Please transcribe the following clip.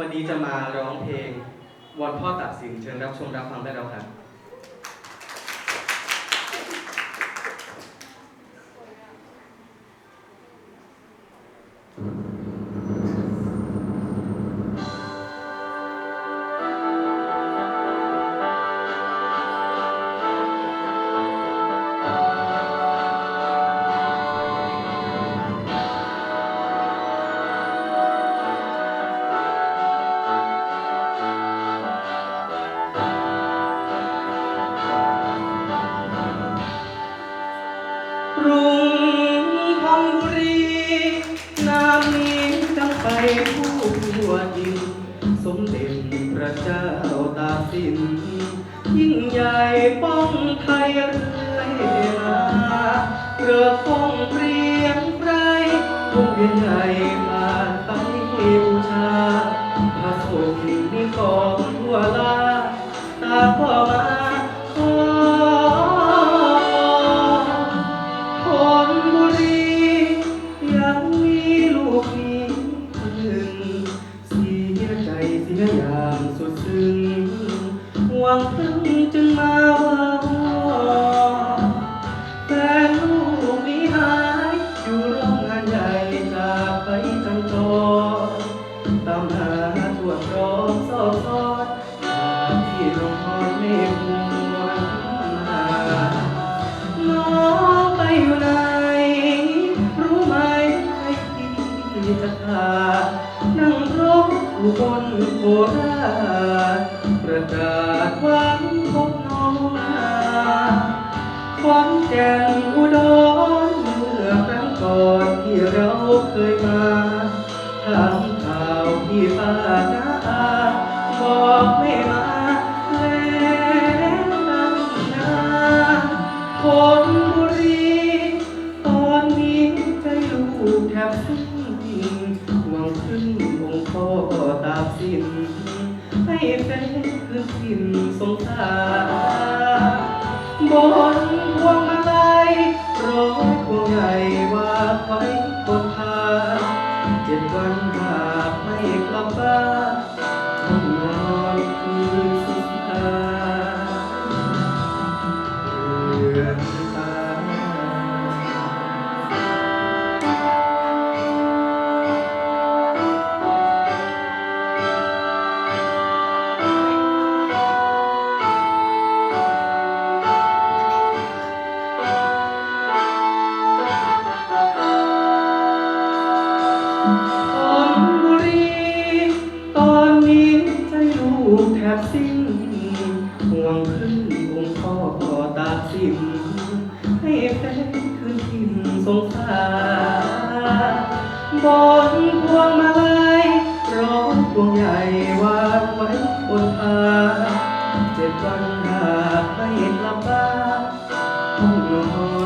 วันนี้จะมาร้องเพลงวอนพ่อตัดสินเชิญรับชมรับฟังได้แล้วครับ เจ้าตากสิน ยิ่งใหญ่ป้องไทยเรื่อยมาเรือคงเปรียงไพรวงเวียนใหญ่ จึงมาว่าแต่ลูกนี้หายอยู่โรงงานใหญ่จากไปจังจรตามหาทวตรอกซอกซอยหาที่ลงพรเมฆมัวมาน้องไปอยู่ไหน รู้ไหมใครที่จะพานั่งรถอุบลโคราชประกาศวัง แก่นอุดรเมื่อครั้งก่อนที่เราเคยมาถามข่าวพี่ป้าน้าอาบอกไม่มาแล้วตั้งนานคนบุรีตอนนี้ใจลูกแทบสิ้นหวังขึ้นองค์พ่อตาสิ้นให้เป็นคืนสิ้นสงสาร บนพวงมาลัยร้อยพวงใหญ่ จนลูกแทบสิ้นห่วงขึ้นองค์พ่อตาสิมให้เป็นคืนทิ้งสงสารบอนพวงมาลัยร้องพวงใหญ่วางไว้บนพาเจ็บวันหากไม่กลับบ้านห้องนอน